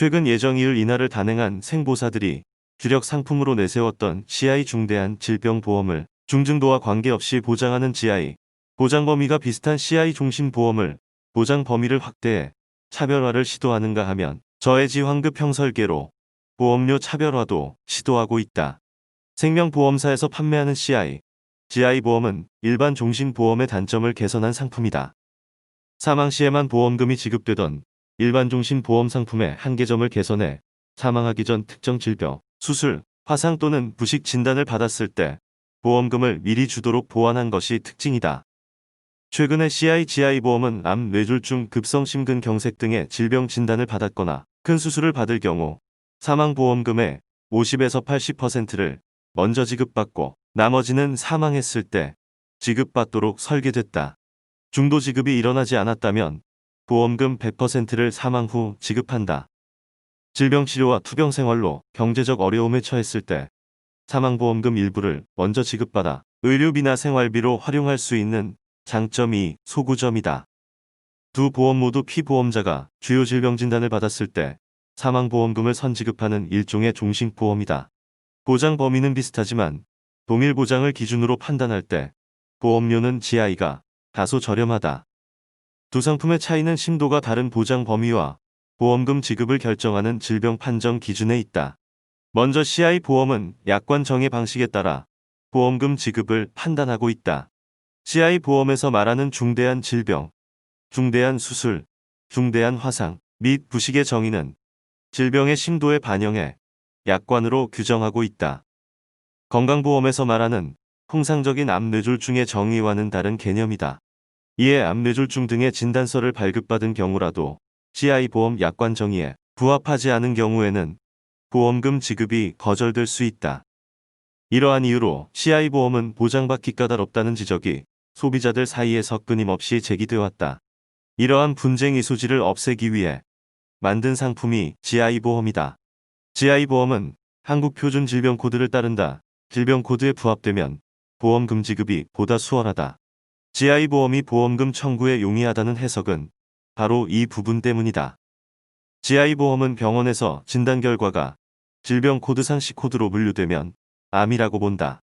최근 예정이을 인하를 단행한 생보사들이 주력 상품으로 내세웠던 GI 중대한 질병 보험을 중증도와 관계없이 보장하는 GI 보장 범위가 비슷한 CI 중심 보험을 보장 범위를 확대해 차별화를 시도하는가 하면 저해지 환급 형설계로 보험료 차별화도 시도하고 있다. 생명보험사에서 판매하는 CI, GI 보험은 일반 종신 보험의 단점을 개선한 상품이다. 사망 시에만 보험금이 지급되던 일반 종신보험 상품의 한계점을 개선해 사망하기 전 특정 질병, 수술, 화상 또는 부식 진단을 받았을 때 보험금을 미리 주도록 보완한 것이 특징이다. 최근에 CI, GI 보험은 암, 뇌졸중, 급성 심근경색 등의 질병 진단을 받았거나 큰 수술을 받을 경우 사망보험금의 50에서 80%를 먼저 지급받고 나머지는 사망했을 때 지급받도록 설계됐다. 중도 지급이 일어나지 않았다면 보험금 100%를 사망 후 지급한다. 질병 치료와 투병 생활로 경제적 어려움에 처했을 때 사망보험금 일부를 먼저 지급받아 의료비나 생활비로 활용할 수 있는 장점이 소구점이다. 두 보험 모두 피보험자가 주요 질병 진단을 받았을 때 사망보험금을 선지급하는 일종의 종신보험이다. 보장 범위는 비슷하지만 동일 보장을 기준으로 판단할 때 보험료는 GI가 다소 저렴하다. 두 상품의 차이는 심도가 다른 보장 범위와 보험금 지급을 결정하는 질병 판정 기준에 있다. 먼저 CI 보험은 약관 정해 방식에 따라 보험금 지급을 판단하고 있다. CI 보험에서 말하는 중대한 질병, 중대한 수술, 중대한 화상 및 부식의 정의는 질병의 심도에 반영해 약관으로 규정하고 있다. 건강보험에서 말하는 통상적인 암 뇌졸중의 정의와는 다른 개념이다. 이에 암뇌졸중 등의 진단서를 발급받은 경우라도 CI 보험 약관 정의에 부합하지 않은 경우에는 보험금 지급이 거절될 수 있다. 이러한 이유로 CI 보험은 보장받기 까다롭다는 지적이 소비자들 사이에서 끊임없이 제기돼 왔다. 이러한 분쟁 이소지를 없애기 위해 만든 상품이 GI 보험이다. GI 보험은 한국 표준 질병 코드를 따른다. 질병 코드에 부합되면 보험금 지급이 보다 수월하다. GI 보험이 보험금 청구에 용이하다는 해석은 바로 이 부분 때문이다. GI 보험은 병원에서 진단 결과가 질병 코드상 C 코드로 분류되면 암이라고 본다.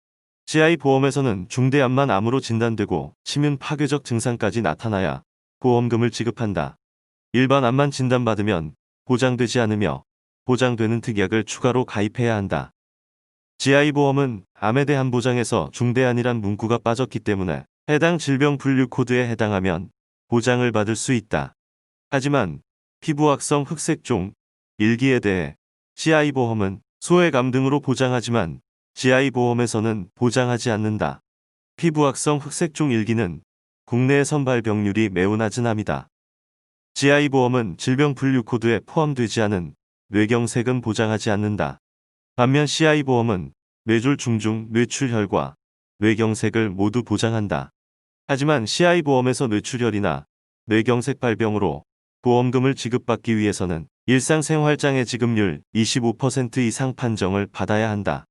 GI 보험에서는 중대암만 암으로 진단되고 치명 파괴적 증상까지 나타나야 보험금을 지급한다. 일반 암만 진단받으면 보장되지 않으며 보장되는 특약을 추가로 가입해야 한다. GI 보험은 암에 대한 보장에서 중대안이란 문구가 빠졌기 때문에 해당 질병 분류 코드에 해당하면 보장을 받을 수 있다. 하지만 피부확성 흑색종 일기에 대해 GI 보험은 소외감 등으로 보장하지만 GI 보험에서는 보장하지 않는다. 피부확성 흑색종 일기는 국내 선발 병률이 매우 낮은 암이다. GI 보험은 질병 분류 코드에 포함되지 않은 뇌경색은 보장하지 않는다. 반면 CI 보험은 뇌졸 중중 뇌출혈과 뇌경색을 모두 보장한다. 하지만 CI 보험에서 뇌출혈이나 뇌경색 발병으로 보험금을 지급받기 위해서는 일상생활장애 지급률 25% 이상 판정을 받아야 한다.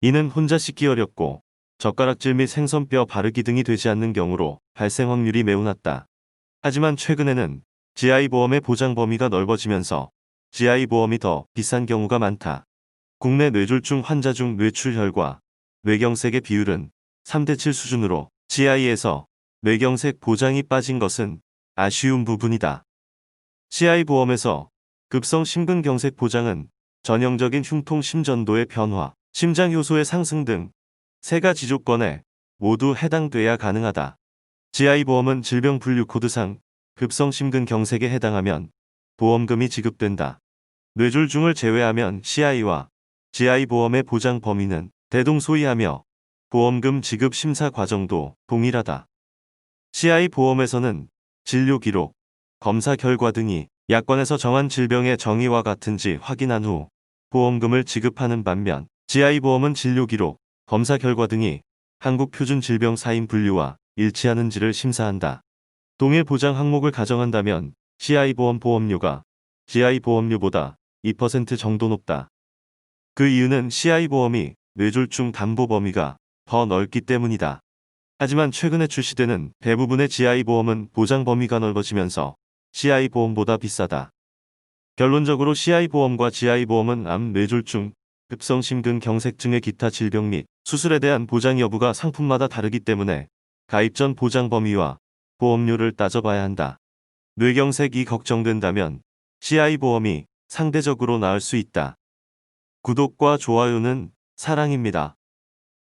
이는 혼자 씻기 어렵고 젓가락질 및 생선뼈 바르기 등이 되지 않는 경우로 발생 확률이 매우 낮다. 하지만 최근에는 GI 보험의 보장 범위가 넓어지면서 GI 보험이 더 비싼 경우가 많다. 국내 뇌졸중 환자 중 뇌출혈과 뇌경색의 비율은 3대7 수준으로 GI에서 뇌경색 보장이 빠진 것은 아쉬운 부분이다. CI 보험에서 급성 심근경색 보장은 전형적인 흉통 심전도의 변화, 심장 효소의 상승 등 세 가지 조건에 모두 해당돼야 가능하다. GI 보험은 질병 분류 코드상 급성 심근경색에 해당하면 보험금이 지급된다. 뇌졸중을 제외하면 CI와 GI 보험의 보장 범위는 대동소이하며 보험금 지급 심사 과정도 동일하다. CI 보험에서는 진료 기록, 검사 결과 등이 약관에서 정한 질병의 정의와 같은지 확인한 후 보험금을 지급하는 반면 GI 보험은 진료 기록, 검사 결과 등이 한국 표준 질병 사인 분류와 일치하는지를 심사한다. 동일 보장 항목을 가정한다면 CI 보험 보험료가 GI 보험료보다 2% 정도 높다. 그 이유는 CI 보험이 뇌졸중 담보 범위가 더 넓기 때문이다. 하지만 최근에 출시되는 대부분의 GI 보험은 보장 범위가 넓어지면서 CI 보험보다 비싸다. 결론적으로 CI 보험과 GI 보험은 암, 뇌졸중, 급성 심근 경색증의 기타 질병 및 수술에 대한 보장 여부가 상품마다 다르기 때문에 가입 전 보장 범위와 보험료를 따져봐야 한다. 뇌경색이 걱정된다면 CI 보험이 상대적으로 나을 수 있다. 구독과 좋아요는 사랑입니다.